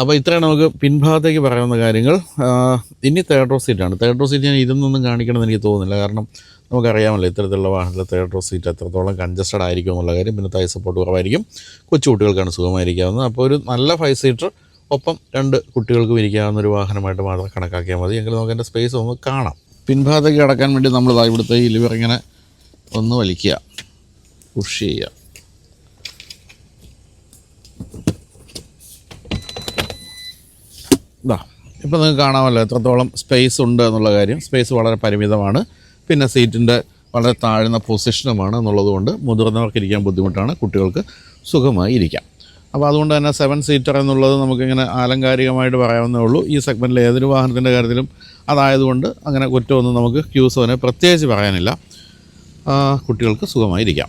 അപ്പോൾ ഇത്രയാണ് നമുക്ക് പിൻഭാഗത്തേക്ക് പറയാവുന്ന കാര്യങ്ങൾ. ഇനി തേർഡ് റോ സീറ്റാണ് തേർഡ് റോ സീറ്റ് ഞാൻ ഇരുന്നൊന്നും കാണിക്കണമെന്ന് എനിക്ക് തോന്നുന്നില്ല. കാരണം നമുക്കറിയാമല്ലോ ഇത്തരത്തിലുള്ള വാഹനത്തിലെ തേർഡ് റോ സീറ്റ് എത്രത്തോളം കൺജസ്റ്റഡ് ആയിരിക്കും എന്നുള്ള കാര്യം. പിന്നെ തൈ സപ്പോർട്ട് കുറവായിരിക്കും. കൊച്ചു കുട്ടികൾക്കാണ് സുഖമായിരിക്കാവുന്നത്. അപ്പോൾ ഒരു നല്ല ഫൈവ് സീറ്റർ ഒപ്പം രണ്ട് കുട്ടികൾക്കും ഇരിക്കാവുന്ന ഒരു വാഹനമായിട്ട് മാത്രം കണക്കാക്കിയാൽ മതി. എങ്കിൽ നമുക്ക് എന്റെ സ്പേസ് ഒന്ന് കാണാം. പിൻഭാഗത്തേക്ക് കടക്കാൻ വേണ്ടി നമ്മൾ ഇവിടുത്തെ ഇലിവർ ലിവർ ഇങ്ങനെ ഒന്ന് വലിക്കുക. പുഷ് ചെയ്യുക. ഇതാ ഇപ്പം നിങ്ങൾക്ക് കാണാമല്ലോ എത്രത്തോളം സ്പേസ് ഉണ്ട് എന്നുള്ള കാര്യം. സ്പേസ് വളരെ പരിമിതമാണ്. പിന്നെ സീറ്റിന്റെ വളരെ താഴ്ന്ന പൊസിഷനുമാണ് എന്നുള്ളതുകൊണ്ട് മുതിർന്നവർക്ക് ഇരിക്കാൻ ബുദ്ധിമുട്ടാണ്. കുട്ടികൾക്ക് സുഖമായി ഇരിക്കാം. അപ്പോൾ അതുകൊണ്ട് തന്നെ സെവൻ സീറ്റർ എന്നുള്ളത് നമുക്കിങ്ങനെ ആലങ്കാരികമായിട്ട് പറയാവുന്നേ ഉള്ളൂ. ഈ സെഗ്മെന്റിൽ ഏതൊരു വാഹനത്തിന്റെ കാര്യത്തിലും അതായതുകൊണ്ട് അങ്ങനെ കുറ്റമൊന്നും നമുക്ക് ക്യൂസോനെ പ്രത്യേകിച്ച് പറയാനില്ല. കുട്ടികൾക്ക് സുഖമായിരിക്കാം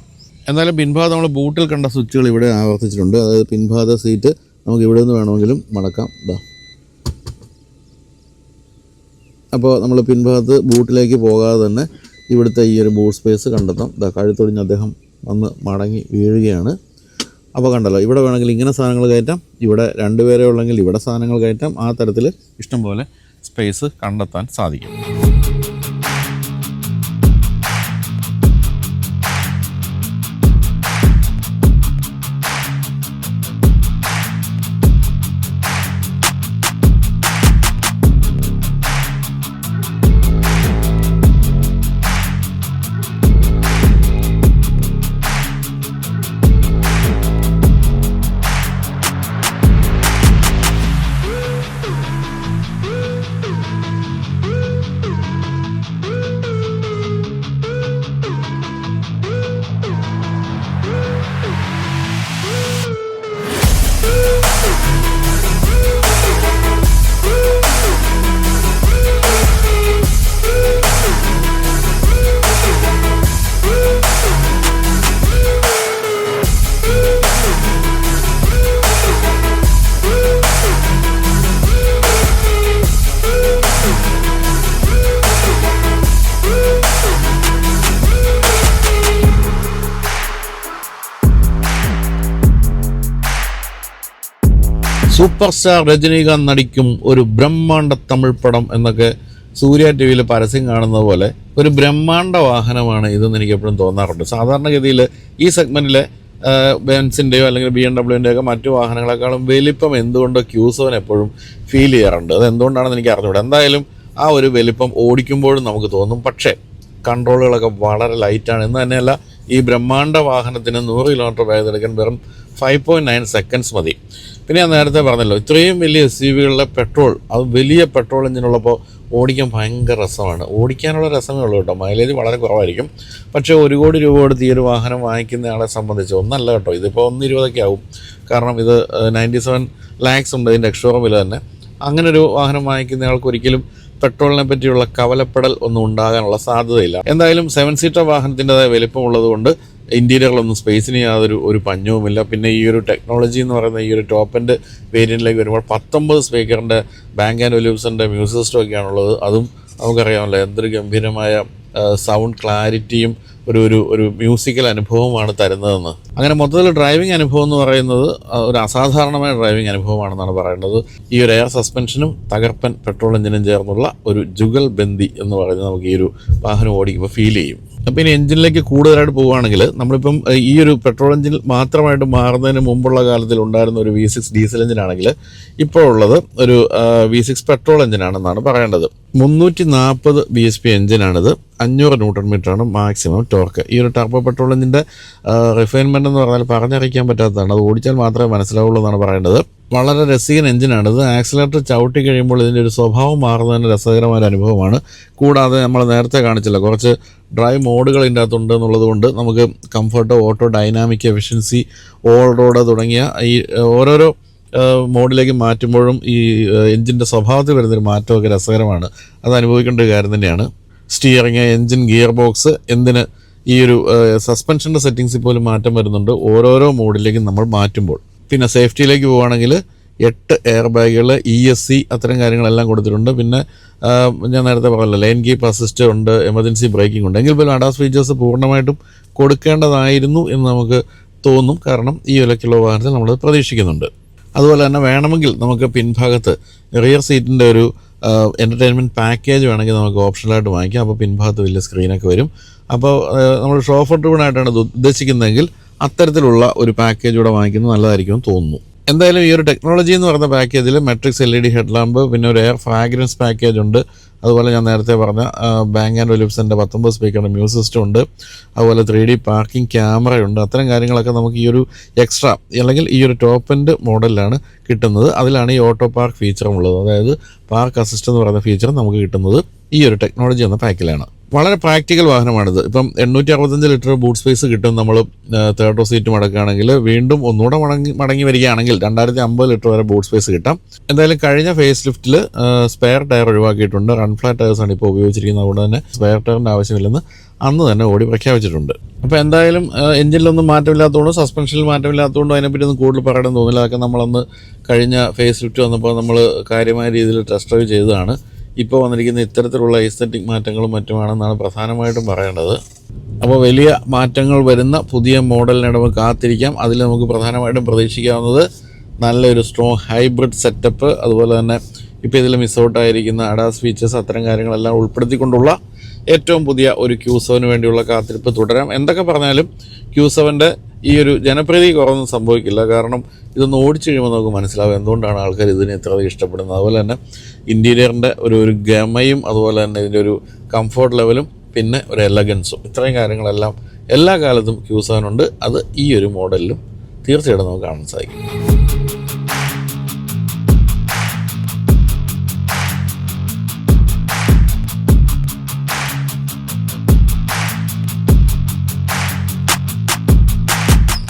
എന്നാലും പിൻഭാഗം നമ്മൾ ബൂട്ടിൽ കണ്ട സ്വിച്ചുകൾ ഇവിടെ ആവർത്തിച്ചിട്ടുണ്ട്. അതായത് പിൻഭാഗ സീറ്റ് നമുക്ക് ഇവിടെ നിന്ന് വേണമെങ്കിലും മടക്കാം. ഇതാ അപ്പോൾ നമ്മൾ പിൻഭാഗത്ത് ബൂട്ടിലേക്ക് പോകാതെ തന്നെ ഇവിടുത്തെ ഈ ഒരു ബൂട്ട് സ്പേസ് കണ്ടെത്താം. ഇതാ കഴുത്തൊടിഞ്ഞ് അദ്ദേഹം വന്ന് മടങ്ങി വീഴുകയാണ്. അപ്പോൾ കണ്ടല്ലോ ഇവിടെ വേണമെങ്കിൽ ഇങ്ങനെ സാധനങ്ങൾ കയറ്റാം. ഇവിടെ രണ്ടുപേരെ ഉള്ളെങ്കിൽ ഇവിടെ സാധനങ്ങൾ കയറ്റാം. ആ തരത്തിൽ ഇഷ്ടംപോലെ സ്പേസ് കണ്ടെത്താൻ സാധിക്കും. സൂപ്പർ സ്റ്റാർ രജനീകാന്ത് നടിക്കും ഒരു ബ്രഹ്മാണ്ഡ തമിഴ് പടം എന്നൊക്കെ സൂര്യ ടി വിയിൽ പരസ്യം കാണുന്ന പോലെ ഒരു ബ്രഹ്മാണ്ഡ വാഹനമാണ് ഇതെന്ന് എനിക്ക് എപ്പോഴും തോന്നാറുണ്ട്. സാധാരണഗതിയിൽ ഈ സെഗ്മെന്റിലെ ബെൻസിന്റെയോ അല്ലെങ്കിൽ ബി എം ഡബ്ല്യുവിന്റെയോ ഒക്കെ മറ്റു വാഹനങ്ങളെക്കാളും വലിപ്പം എന്തുകൊണ്ടോ ക്യൂസോൻ എപ്പോഴും ഫീൽ ചെയ്യാറുണ്ട്. അത് എന്തുകൊണ്ടാണെന്ന് എനിക്ക് അറിഞ്ഞൂടെ. എന്തായാലും ആ ഒരു വലിപ്പം ഓടിക്കുമ്പോഴും നമുക്ക് തോന്നും. പക്ഷേ കൺട്രോളുകളൊക്കെ വളരെ ലൈറ്റാണ് എന്ന് തന്നെയല്ല ഈ ബ്രഹ്മാണ്ഡ വാഹനത്തിന് നൂറ് കിലോമീറ്റർ വേഗത എടുക്കാൻ വെറും ഫൈവ് പോയിന്റ് നയൻ സെക്കൻഡ്സ് മതി. പിന്നെ ഞാൻ നേരത്തെ പറഞ്ഞല്ലോ ഇത്രയും വലിയ എസ് യു വികളിലെ പെട്രോൾ അത് വലിയ പെട്രോൾ എഞ്ചിനുള്ളപ്പോൾ ഓടിക്കാൻ ഭയങ്കര രസമാണ്. ഓടിക്കാനുള്ള രസമേ ഉള്ളൂ കേട്ടോ. മൈലേജ് വളരെ കുറവായിരിക്കും. പക്ഷേ ഒരു കോടി രൂപ കൊടുത്ത് ഈ ഒരു വാഹനം വാങ്ങിക്കുന്നയാളെ സംബന്ധിച്ച് ഒന്നല്ല കേട്ടോ. ഇതിപ്പോൾ ഒന്ന് ഇരുപതൊക്കെ ആവും. കാരണം ഇത് നയന്റി സെവൻ ലാക്സ് ഉണ്ട്. ഇതിന്റെ എക്സ്ട്രോറം വില തന്നെ. അങ്ങനെ ഒരു വാഹനം വാങ്ങിക്കുന്നയാൾക്ക് ഒരിക്കലും പെട്രോളിനെ പറ്റിയുള്ള കവലപ്പെടൽ ഒന്നും ഉണ്ടാകാനുള്ള സാധ്യതയില്ല. എന്തായാലും സെവൻ സീറ്റർ വാഹനത്തിന്റെതായ വലിപ്പമുള്ളതുകൊണ്ട് ഇന്റീരിയറുകളൊന്നും സ്പേസിന് യാതൊരു ഒരു പഞ്ഞവുമില്ല. പിന്നെ ഈ ഒരു ടെക്നോളജി എന്ന് പറയുന്ന ഈ ഒരു ടോപ്പ് എൻഡ് വേരിയന്റിലേക്ക് വരുമ്പോൾ പത്തൊമ്പത് സ്പീക്കറിന്റെ ബാങ്ക് ആൻഡ് ഒലിവ്സിന്റെ മ്യൂസിക് സിസ്റ്റം ഒക്കെയാണുള്ളത്. അതും നമുക്കറിയാമല്ലോ എന്തൊരു ഗംഭീരമായ സൗണ്ട് ക്ലാരിറ്റിയും ഒരു ഒരു ഒരു മ്യൂസിക്കൽ അനുഭവമാണ് തരുന്നതെന്ന്. അങ്ങനെ മൊത്തത്തിൽ ഡ്രൈവിംഗ് അനുഭവം എന്ന് പറയുന്നത് ഒരു അസാധാരണമായ ഡ്രൈവിംഗ് അനുഭവമാണെന്നാണ് പറയുന്നത്. ഈ ഒരു എയർ സസ്പെൻഷനും തകർപ്പൻ പെട്രോൾ എഞ്ചിനും ചേർന്നുള്ള ഒരു ജുഗൽ ബന്ദി എന്ന് പറയുന്നത് നമുക്ക് ഈ ഒരു വാഹനം ഓടിക്കുമ്പോൾ ഫീൽ ചെയ്യും. അപ്പം ഇനി എഞ്ചിനിലേക്ക് കൂടുതലായിട്ട് പോവുകയാണെങ്കിൽ നമ്മളിപ്പം ഈ ഒരു പെട്രോൾ എഞ്ചിൻ മാത്രമായിട്ട് മാറുന്നതിന് മുമ്പുള്ള കാലത്തിൽ ഉണ്ടായിരുന്ന ഒരു വി സിക്സ് ഡീസൽ എഞ്ചിനാണെങ്കിൽ ഇപ്പോൾ ഉള്ളത് ഒരു വി സിക്സ് പെട്രോൾ എഞ്ചിനാണെന്നാണ് പറയേണ്ടത്. മുന്നൂറ്റി നാൽപ്പത് ബി എസ് പി എഞ്ചിനാണിത് അഞ്ഞൂറ് ന്യൂട്ടൺ മീറ്ററാണ് മാക്സിമം ടോർക്ക്. ഈ ഒരു ടർബോ പെട്രോളിന്റെ റിഫൈൻമെന്റ് എന്ന് പറഞ്ഞാൽ പറഞ്ഞറിയിക്കാൻ പറ്റാത്തതാണ്. അത് ഓടിച്ചാൽ മാത്രമേ മനസ്സിലാവുള്ളൂ എന്നാണ് പറയേണ്ടത്. വളരെ രസികൻ ഇത്. ആക്സിലേറ്റർ ചവിട്ടി കഴിയുമ്പോൾ ഇതിന്റെ ഒരു സ്വഭാവം മാറുന്നതിന് രസകരമായ അനുഭവമാണ്. കൂടാതെ നമ്മൾ നേരത്തെ കാണിച്ചില്ല കുറച്ച് ഡ്രൈവ് മോഡുകൾ ഇതിന്റെ അകത്തുണ്ട് എന്നുള്ളത് കൊണ്ട് നമുക്ക് comfort auto dynamic efficiency all road തുടങ്ങിയ ഈ ഓരോരോ മോഡിലേക്ക് മാറ്റുമ്പോഴും ഈ എഞ്ചിന്റെ സ്വഭാവത്തിൽ വരുന്നൊരു മാറ്റമൊക്കെ രസകരമാണ്. അത് അനുഭവിക്കേണ്ട ഒരു കാര്യം തന്നെയാണ്. സ്റ്റിയറിങ് എഞ്ചിൻ ഗിയർ ബോക്സ് എന്തിന് ഈ ഒരു സസ്പെൻഷന്റെ സെറ്റിങ്സിൽ പോലും മാറ്റം വരുന്നുണ്ട്. ഓരോരോ മോഡിലേക്കും നമ്മൾ മാറ്റുമ്പോൾ. പിന്നെ സേഫ്റ്റിയിലേക്ക് പോവുകയാണെങ്കിൽ എട്ട് എയർ ബാഗുകൾ ഇ എസ് സി അത്തരം കാര്യങ്ങളെല്ലാം കൊടുത്തിട്ടുണ്ട്. പിന്നെ ഞാൻ നേരത്തെ പറഞ്ഞല്ലോ ലൈൻ കീപ്പ് അസിസ്റ്റ് ഉണ്ട് എമർജൻസി ബ്രേക്കിംഗ് ഉണ്ട്. എങ്കിൽ പോലും അഡാസ് ഫീച്ചേഴ്സ് പൂർണമായിട്ടും കൊടുക്കേണ്ടതായിരുന്നു എന്ന് നമുക്ക് തോന്നും. കാരണം ഈ വിലക്കുള്ള വാഹനത്തിൽ നമ്മൾ പ്രതീക്ഷിക്കുന്നുണ്ട്. അതുപോലെ തന്നെ വേണമെങ്കിൽ നമുക്ക് പിൻഭാഗത്ത് റിയർ സീറ്റിന്റെ ഒരു എന്റർടൈൻമെന്റ് പാക്കേജ് വേണമെങ്കിൽ നമുക്ക് ഓപ്ഷണലായിട്ട് വാങ്ങിക്കാം. അപ്പോൾ പിൻഭാഗത്ത് വലിയ സ്ക്രീനൊക്കെ വരും. അപ്പോൾ നമ്മൾ ഷോഫർ ഡ്രിവൺ ആയിട്ടാണ് ഉദ്ദേശിക്കുന്നതെങ്കിൽ അത്തരത്തിലുള്ള ഒരു പാക്കേജ് കൂടെ വാങ്ങിക്കുന്നത് നല്ലതായിരിക്കും തോന്നുന്നു. എന്തായാലും ഈ ഒരു ടെക്നോളജി എന്ന് പറയുന്ന പാക്കേജിൽ Matrix L E D head lamp പിന്നെ ഒരു എയർ ഫ്രാഗ്രൻസ് പാക്കേജ് ഉണ്ട്. അതുപോലെ ഞാൻ നേരത്തെ പറഞ്ഞ ബാങ്ക് ആൻഡ് ഒലിപ്സിന്റെ പത്തൊമ്പത് സ്പീക്കറിന്റെ മ്യൂസിക് സിസ്റ്റം ഉണ്ട്. അതുപോലെ ത്രീ ഡി പാർക്കിംഗ് ക്യാമറയുണ്ട് അത്തരം കാര്യങ്ങളൊക്കെ നമുക്ക് ഈ ഒരു എക്സ്ട്രാ അല്ലെങ്കിൽ ഈ ഒരു ടോപ്പ് എൻഡ് മോഡലിലാണ് കിട്ടുന്നത്. അതിലാണ് ഈ ഓട്ടോ പാർക്ക് ഫീച്ചറും ഉള്ളത്. അതായത് പാർക്ക് അസിസ്റ്റ് എന്ന് പറയുന്ന ഫീച്ചർ നമുക്ക് കിട്ടുന്നത്. ഈ ഒരു ടെക്നോളജി വന്ന പാക്കിലാണ് വളരെ പ്രാക്ടിക്കൽ വാഹനമാണിത്. ഇപ്പം എണ്ണൂറ്റി അറുപത്തഞ്ച് ലിറ്റർ ബൂട്ട് സ്പേസ് കിട്ടും നമ്മൾ തേർഡ് റോ സീറ്റ് മടക്കുകയാണെങ്കിൽ വീണ്ടും ഒന്നുകൂടെ മടങ്ങി മടങ്ങി വരികയാണെങ്കിൽ രണ്ടായിരത്തി അമ്പത് ലിറ്റർ വരെ ബൂട്ട് സ്പേസ് കിട്ടാം. എന്തായാലും കഴിഞ്ഞ ഫേസ് ലിഫ്റ്റിൽ സ്പെയർ ടയർ ഒഴിവാക്കിയിട്ടുണ്ട്. റൺഫ്ലാറ്റ് ടയർസാണ് ഇപ്പോൾ ഉപയോഗിച്ചിരിക്കുന്നത്. അതുകൊണ്ട് തന്നെ സ്പെയർ ടയറിന്റെ ആവശ്യമില്ലെന്ന് അന്ന് തന്നെ ഓടി പ്രഖ്യാപിച്ചിട്ടുണ്ട്. അപ്പോൾ എന്തായാലും എഞ്ചിനിലൊന്നും മാറ്റമില്ലാത്തതുകൊണ്ടും സസ്പെൻഷനിൽ മാറ്റമില്ലാത്തതുകൊണ്ടും അതിനെപ്പറ്റി ഒന്നും കൂടുതൽ പറയണമെന്ന് തോന്നില്ല അതൊക്കെ നമ്മളന്ന് കഴിഞ്ഞ ഫേസ് ലിഫ്റ്റ് വന്നപ്പോൾ നമ്മൾ കാര്യമായ രീതിയിൽ ടെസ്റ്റ് ഡ്രൈവ് ചെയ്തതാണ്. ഇപ്പോൾ വന്നിരിക്കുന്ന ഇത്തരത്തിലുള്ള എസ്തറ്റിക് മാറ്റങ്ങളും മറ്റുമാണെന്നാണ് പ്രധാനമായിട്ടും പറയേണ്ടത്. അപ്പോൾ വലിയ മാറ്റങ്ങൾ വരുന്ന പുതിയ മോഡലിനെ കാത്തിരിക്കാം. അതിൽ നമുക്ക് പ്രധാനമായിട്ടും പ്രതീക്ഷിക്കാവുന്നത് നല്ലൊരു സ്ട്രോങ് ഹൈബ്രിഡ് സെറ്റപ്പ് അതുപോലെ തന്നെ ഇപ്പോൾ ഇതിൽ മിസ്സൗട്ടായിരിക്കുന്ന അഡാസ് ഫീച്ചേഴ്സ് അത്തരം കാര്യങ്ങളെല്ലാം ഉൾപ്പെടുത്തിക്കൊണ്ടുള്ള ഏറ്റവും പുതിയ ഒരു ക്യൂ സെവന് വേണ്ടിയുള്ള കാത്തിരിപ്പ് തുടരാം. എന്തൊക്കെ പറഞ്ഞാലും ക്യൂ സെവന്റെ ഈ ഒരു ജനപ്രീതി കുറവൊന്നും സംഭവിക്കില്ല. കാരണം ഇതൊന്ന് ഓടിച്ചു കഴിയുമ്പോൾ നമുക്ക് മനസ്സിലാവും എന്തുകൊണ്ടാണ് ആൾക്കാർ ഇതിനെ ഇത്രയധികം ഇഷ്ടപ്പെടുന്നത്. അതുപോലെ തന്നെ ഇന്റീരിയറിന്റെ ഒരു ഒരു ഗമയും അതുപോലെ തന്നെ ഇതിന്റെ ഒരു കംഫോർട്ട് ലെവലും പിന്നെ ഒരു എലഗൻസും ഇത്രയും കാര്യങ്ങളെല്ലാം എല്ലാ കാലത്തും ക്യൂ സെവൻ ഉണ്ട്. അത് ഈ ഒരു മോഡലിലും തീർച്ചയായിട്ടും നമുക്ക് കാണാൻ സാധിക്കും.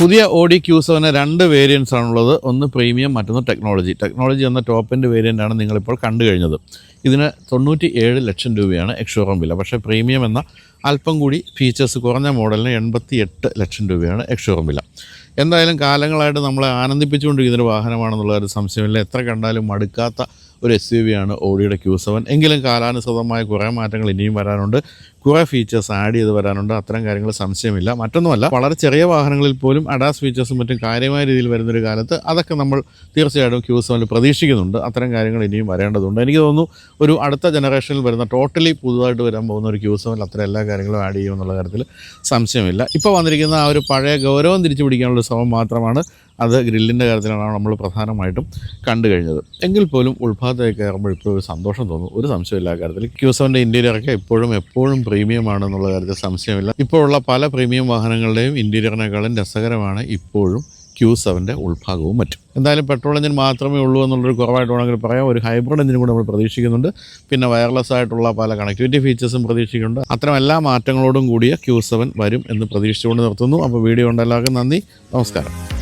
പുതിയ ഓഡി ക്യൂ സെവന് രണ്ട് വേരിയൻസ് ആണുള്ളത്. ഒന്ന് പ്രീമിയം മറ്റൊന്ന് ടെക്നോളജി ടെക്നോളജി എന്ന ടോപ്പിന്റെ വേരിയന്റ് ആണ് നിങ്ങളിപ്പോൾ കണ്ടു കഴിഞ്ഞത്. ഇതിന് തൊണ്ണൂറ്റി ഏഴ് ലക്ഷം രൂപയാണ് എക്സ്ഷോറൂം വില. പക്ഷേ പ്രീമിയം എന്ന അല്പം കൂടി ഫീച്ചേഴ്സ് കുറഞ്ഞ മോഡലിന് എൺപത്തി എട്ട് ലക്ഷം രൂപയാണ് എക്സ്ഷോറൂം വില. എന്തായാലും കാലങ്ങളായിട്ട് നമ്മളെ ആനന്ദിപ്പിച്ചുകൊണ്ടിരിക്കുന്ന ഒരു വാഹനമാണെന്നുള്ള ഒരു സംശയമില്ല. എത്ര കണ്ടാലും മടുക്കാത്ത ഒരു എസ് യു വി ആണ് ഓഡിയുടെ ക്യൂ സെവൻ എങ്കിലും കാലാനുസൃതമായ കുറേ മാറ്റങ്ങൾ ഇനിയും വരാനുണ്ട്. കുറേ ഫീച്ചേഴ്സ് ആഡ് ചെയ്ത് വരാനുണ്ട്. അത്തരം കാര്യങ്ങൾ സംശയമില്ല. മറ്റൊന്നുമല്ല വളരെ ചെറിയ വാഹനങ്ങളിൽ പോലും അഡാസ് ഫീച്ചേഴ്സും മറ്റും കാര്യമായ രീതിയിൽ വരുന്നൊരു കാലത്ത് അതൊക്കെ നമ്മൾ തീർച്ചയായിട്ടും ക്യൂ സെവനിൽ പ്രതീക്ഷിക്കുന്നുണ്ട്. അത്തരം കാര്യങ്ങൾ ഇനിയും വരേണ്ടതുണ്ട്. എനിക്ക് തോന്നുന്നു ഒരു അടുത്ത ജനറേഷനിൽ വരുന്ന ടോട്ടലി പുതുതായിട്ട് വരാൻ പോകുന്ന ഒരു ക്യൂ സെവനിൽ അത്ര എല്ലാ കാര്യങ്ങളും ആഡ് ചെയ്യുമെന്നുള്ള കാര്യത്തിൽ സംശയമില്ല. ഇപ്പോൾ വന്നിരിക്കുന്ന ആ ഒരു പഴയ ഗൗരവം തിരിച്ചു പിടിക്കാനുള്ള ശ്രമം മാത്രമാണ് അത് ഗ്രില്ലിന്റെ കാര്യത്തിലാണ് നമ്മൾ പ്രധാനമായിട്ടും കണ്ടു കഴിഞ്ഞത്. എങ്കിൽ പോലും ഉൾഭാഗത്തേക്ക് കയറുമ്പോൾ ഇപ്പോൾ ഒരു സന്തോഷം തോന്നും. ഒരു സംശയമില്ലാ കാര്യത്തിൽ. ക്യൂ സെവന്റെ ഇന്റീരിയറൊക്കെ എപ്പോഴും എപ്പോഴും പ്രീമിയം ആണെന്നുള്ള കാര്യത്തിൽ സംശയമില്ല. ഇപ്പോഴുള്ള പല പ്രീമിയം വാഹനങ്ങളുടെയും ഇന്റീരിയറിനേക്കാളും രസകരമാണ് ഇപ്പോഴും ക്യൂ സെവന്റെ ഉൾഭാഗവും മറ്റും. എന്തായാലും പെട്രോൾ എഞ്ചിൻ മാത്രമേ ഉള്ളൂ എന്നുള്ളൊരു കുറവായിട്ട് വേണമെങ്കിൽ പറയാം. ഒരു ഹൈബ്രിഡ് എഞ്ചിനും കൂടെ നമ്മൾ പ്രതീക്ഷിക്കുന്നുണ്ട്. പിന്നെ വയർലെസ് ആയിട്ടുള്ള പല കണക്ടിവിറ്റി ഫീച്ചേഴ്സും പ്രതീക്ഷിക്കുന്നുണ്ട്. അത്തരം എല്ലാ മാറ്റങ്ങളോടും കൂടിയ ക്യൂ സെവൻ വരും എന്ന് പ്രതീക്ഷിച്ചുകൊണ്ട് നിർത്തുന്നു. അപ്പോൾ വീഡിയോ ഉണ്ട് എല്ലാവർക്കും നന്ദി. നമസ്കാരം.